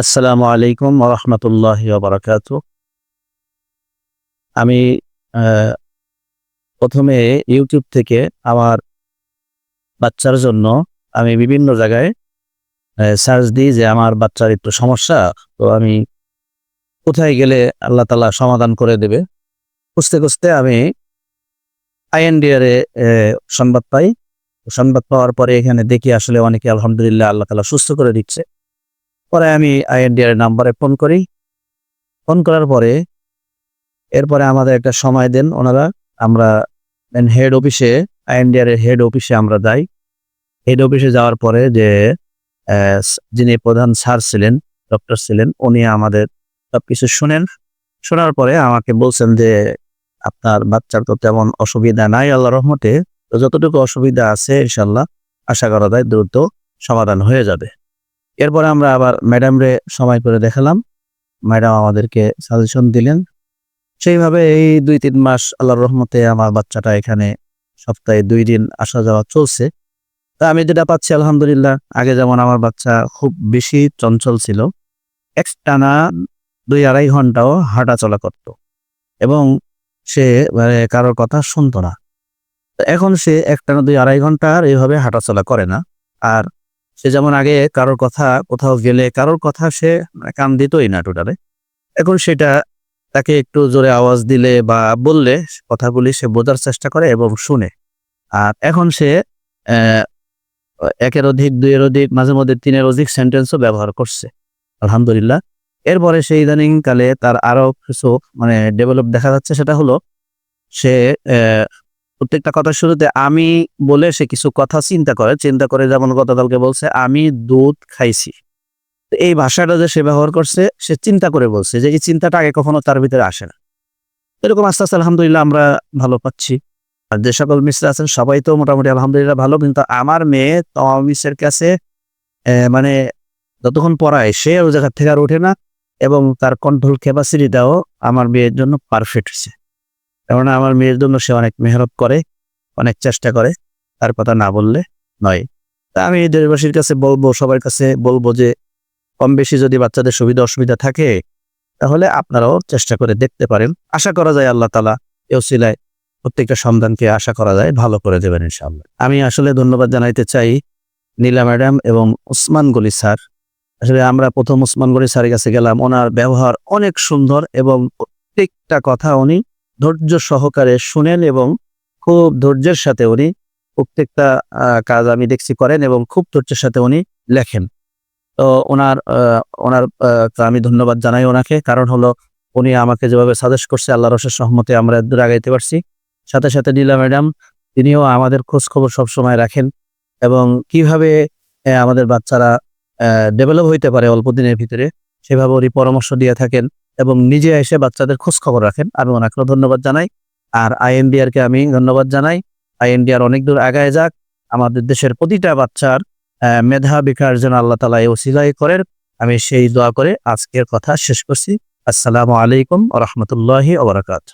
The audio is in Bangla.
আসসালামু আলাইকুম রহমতুল্লাহ বারাকাত। আমি প্রথমে ইউটিউব থেকে আমার বাচ্চার জন্য আমি বিভিন্ন জায়গায় সার্চ দিই যে আমার বাচ্চার একটু সমস্যা, তো আমি কোথায় গেলে আল্লাহ তালা সমাধান করে দেবে। খুঁজতে খুঁজতে আমি আইএনডিআর সংবাদ পাই। সংবাদ পাওয়ার পরে এখানে দেখি আসলে অনেকে আলহামদুলিল্লাহ আল্লাহ তালা সুস্থ করে দিচ্ছে। পরে আমি আইএনডিআর নাম্বারে ফোন করি। ফোন করার পরে এরপরে আমাদের একটা সময় দেন ওনারা। আমরা হেড অফিসে আইএনডিআর এর হেড অফিসে আমরা যাই। হেড অফিসে যাওয়ার পরে যে যিনি প্রধান স্যার ছিলেন ডক্টর ছিলেন, উনি আমাদের সবকিছু শুনেন। শোনার পরে আমাকে বলছেন যে, আপনার বাচ্চার তো তেমন অসুবিধা নাই আল্লাহ রহমতে। তো যতটুকু অসুবিধা আছে ইনশাল্লাহ আশা করা যায় দ্রুত সমাধান হয়ে যাবে। এরপরে আমরা আবার ম্যাডাম রে সময় করে দেখালাম। ম্যাডাম আমাদেরকে সাজেশন দিলেন। সেইভাবে এই দুই তিন মাস আল্লাহর রহমতে আমার বাচ্চাটা এখানে সপ্তাহে দুই দিন আসা যাওয়া চলছে। তা আমি যেটা পাচ্ছি আলহামদুলিল্লাহ, আগে যেমন আমার বাচ্চা খুব বেশি চঞ্চল ছিল, একটানা দুই আড়াই ঘন্টাও হাঁটা চলা করত এবং সে মানে কারোর কথা শুনতো না। এখন সে একটানা দুই আড়াই ঘণ্টা আর এইভাবে হাঁটাচলা করে না। আর সে যেমন আগে কারোর কথা কোথাও গেলে কারোর কথা সে মানে কান দিতই না টোটালে এখন সেটা তাকে একটু জোরে আওয়াজ দিলে বা বললে কথাগুলি সে বোঝার চেষ্টা করে এবং শুনে। আর এখন সে একের অধিক, দুইয়ের অধিক, মাঝে মধ্যে তিনের অধিক সেন্টেন্সও ব্যবহার করছে। আলহামদুলিল্লাহ। এরপরে সে ইদানিং কালে তার আরও কিছু মানে ডেভেলপ দেখা যাচ্ছে, সেটা হলো সে প্রত্যেকটা কথার শুরুতে আমি বলে সে কিছু কথা চিন্তা করে চিন্তা করে যেমন গতকালকে বলছে, আমি দুধ খাইছি। এই ভাষাটা যে সে ব্যবহার করছে, সে চিন্তা করে বলছে যে এই চিন্তাটা আগে কখনো তার ভিতরে আসে না। এরকম আস্তে আস্তে আলহামদুলিল্লাহ আমরা ভালো পাচ্ছি। আর যে সকল মিস্ত্রি আছেন, সবাই তো মোটামুটি আলহামদুলিল্লাহ ভালো, কিন্তু আমার মেয়ে তমা মিসের কাছে মানে যতক্ষণ পড়ায়, সে ওই জায়গা থেকে আর ওঠে না এবং তার কন্ট্রোল ক্যাপাসিটিটাও আমার মেয়ের জন্য পারফেক্ট হয়েছে কেননা আমার মেয়ের জন্য সে অনেক মেহনত করে, অনেক চেষ্টা করে, তার কথা না বললে নয়। তা আমি দেশবাসীর কাছে বলব, সবার কাছে বলব যে কম বেশি যদি বাচ্চাদের সুবিধা অসুবিধা থাকে, তাহলে আপনারাও চেষ্টা করে দেখতে পারেন। আশা করা যায় আল্লাহ তালা এও সিলায় প্রত্যেকটা সন্তানকে আশা করা যায়, ভালো করে দেবেন ইনশাআল্লাহ। আমি আসলে ধন্যবাদ জানাইতে চাই নীলা ম্যাডাম এবং উসমান গলি স্যার। আসলে আমরা প্রথম উসমান গলি স্যারের কাছে গেলাম, ওনার ব্যবহার অনেক সুন্দর এবং প্রত্যেকটা কথা উনি ধৈর্য সহকারে শুনেন এবং খুব ধৈর্যের সাথে উনি প্রত্যেকটা কাজ আমি দেখছি করেন এবং খুব ধৈর্যের সাথে উনি লেখেন। তো ওনার ওনার আমি ধন্যবাদ জানাই ওনাকে। কারণ হলো উনি আমাকে যেভাবে সাজেস্ট করছে আল্লাহ রসের সহমতে আমরা আগাইতে পারছি। সাথে সাথে নীলা ম্যাডাম, তিনিও আমাদের খোঁজ খবর সবসময় রাখেন এবং কীভাবে আমাদের বাচ্চারা ডেভেলপ হইতে পারে অল্প দিনের ভিতরে, সেভাবে উনি পরামর্শ দিয়ে থাকেন। এবং নিজে এসে বাচ্চাদের খোঁজ খবর রাখেন। আমি ওনাকেও ধন্যবাদ জানাই। আর আইএনডিআর কে আমি ধন্যবাদ জানাই। আইএনডিআর অনেক দূর আগায় যাক। আমাদের দেশের প্রতিটা বাচ্চার মেধা বিকার যেন আল্লাহ তালা ওসিলাই করেন। আমি সেই দোয়া করে আজকের কথা শেষ করছি। আসসালামু আলাইকুম রহমতুল্লাহি ওবরাকাত